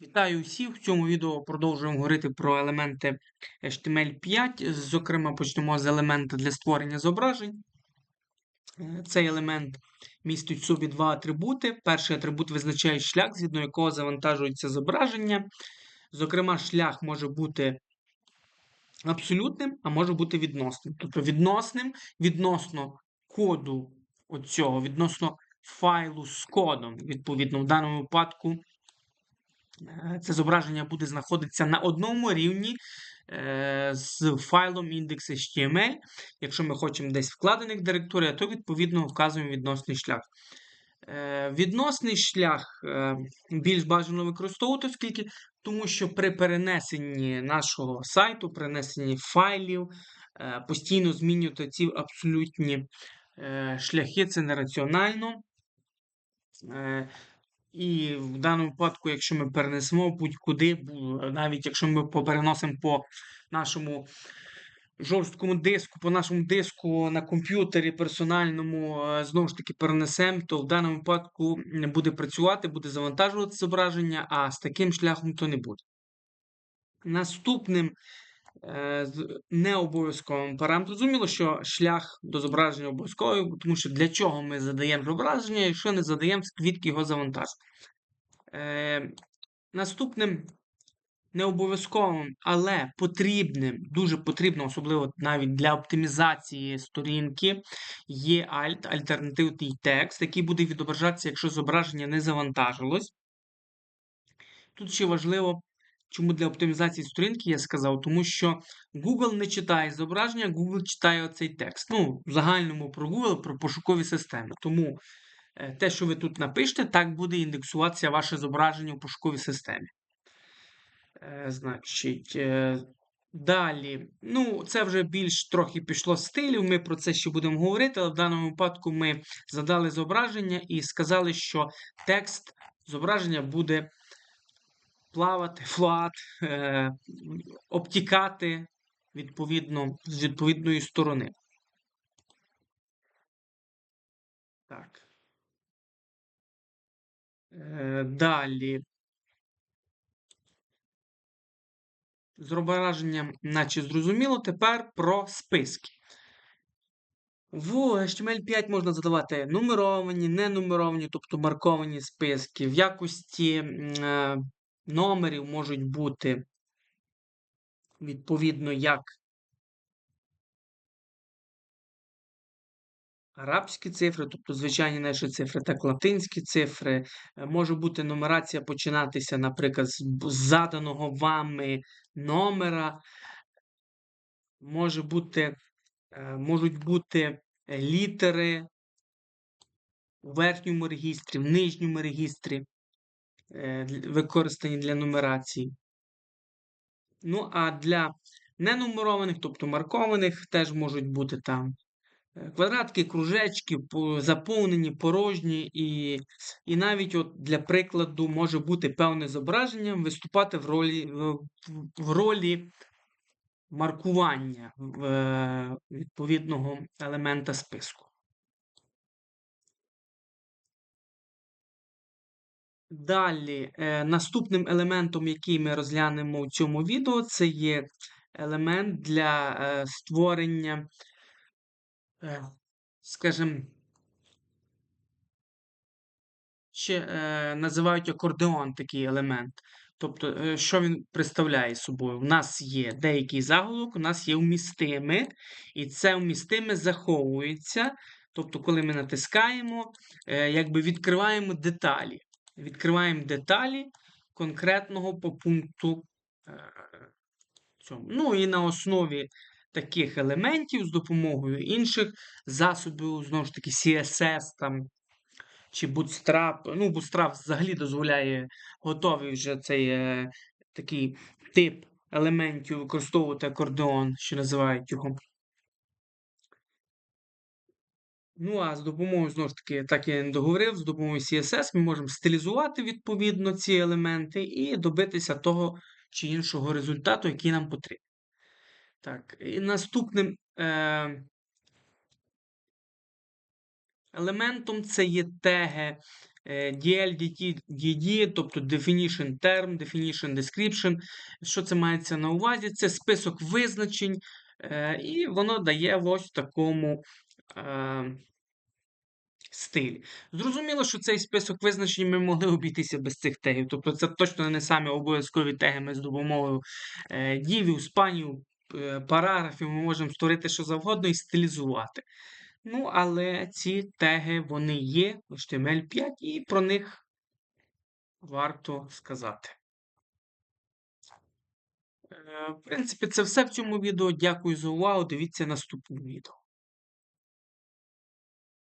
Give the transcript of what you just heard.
Вітаю всіх! В цьому відео продовжуємо говорити про елементи HTML5. Зокрема, почнемо з елемента для створення зображень. Е, Цей елемент містить в собі два атрибути. Перший атрибут визначає шлях, згідно якого завантажується зображення. Зокрема, шлях може бути абсолютним, а може бути відносним. Тобто відносним відносно коду оцього, відносно файлу з кодом. Відповідно, в даному випадку. Це зображення буде знаходитися на одному рівні е, з файлом index.html. Якщо ми хочемо десь вкладених директорія, то відповідно вказуємо відносний шлях. Е, Відносний шлях е, більш бажано використовувати, оскільки тому що при перенесенні нашого сайту, перенесенні файлів, постійно змінювати ці абсолютні шляхи, це нераціонально. І в даному випадку, якщо ми перенесемо будь-куди, навіть якщо ми переносимо по нашому жорсткому диску, по нашому диску на комп'ютері персональному, е, знову ж таки перенесемо, то в даному випадку буде працювати, буде завантажувати зображення, а з таким шляхом то не буде. Наступним з- необов'язковим параметром. Зрозуміло, що шлях до зображення обов'язковий, тому що для чого ми задаємо зображення, якщо не задаємо, звідки його завантажити. Е, наступним необов'язковим, але потрібним, дуже потрібним, особливо навіть для оптимізації сторінки, є alt, альтернативний текст, який буде відображатися, якщо зображення не завантажилось. Тут ще важливо, чому для оптимізації сторінки я сказав, тому що Google не читає зображення, Google читає оцей текст. Ну, в загальному про Google, про пошукові системи. Тому е, те, що ви тут напишете, так буде індексуватися ваше зображення у пошуковій системі. Е, Значить, е, далі. Ну, це вже більш трохи пішло з стилів. Ми про це ще будемо говорити, але в даному випадку ми задали зображення і сказали, що текст зображення буде плавати, флат, е, обтікати відповідно, з відповідної сторони. Так. Е, далі. Зображення, наче зрозуміло, тепер про списки. В HTML5 можна задавати нумеровані, ненумеровані, тобто марковані списки. В якості е, номерів можуть бути відповідно як арабські цифри, тобто звичайні наші цифри, так латинські цифри. Е, Може бути нумерація починатися, наприклад, з заданого вами номера. Може бути, е, можуть бути е, літери у верхньому регістрі, в нижньому регістрі, використані для нумерації. Ну, а для ненумерованих, тобто маркованих, теж можуть бути там е, квадратки, кружечки, заповнені, порожні, і, і навіть от для прикладу може бути певне зображення виступати в ролі, в- в ролі маркування в, е, відповідного елемента списку. Далі, е, наступним елементом, який ми розглянемо у цьому відео, це є елемент для е, створення, е, скажімо, ще е, називають акордеон такий елемент. Тобто, е, що він представляє собою? У нас є деякий заголовок, у нас є вмістиме, і це вмістиме заховується. Тобто, коли ми натискаємо, е, якби відкриваємо деталі. Відкриваємо деталі конкретного по пункту е, цьому. Ну і на основі таких елементів з допомогою інших засобів, знову ж таки, CSS там, чи Bootstrap. Ну, Bootstrap взагалі дозволяє готовий вже цей е, такий тип елементів використовувати акордеон, що називають його. Ну, а з допомогою, знову ж таки, так я не договорив, з допомогою CSS ми можемо стилізувати відповідно ці елементи і добитися того чи іншого результату, який нам потрібен. Так, і наступним е, елементом це є теги е, тобто Definition Term, Definition Description. Що це мається на увазі? Це список визначень, е, і воно дає ось такому е, стилі. Зрозуміло, що цей список визначень ми могли обійтися без цих тегів. Тобто це точно не самі обов'язкові теги ми з допомогою е, дівів, спанів, е, параграфів ми можемо створити що завгодно і стилізувати. Ну, але ці теги вони є в HTML5 і про них варто сказати. Е, В принципі, це все в цьому відео. Дякую за увагу. Дивіться наступне відео.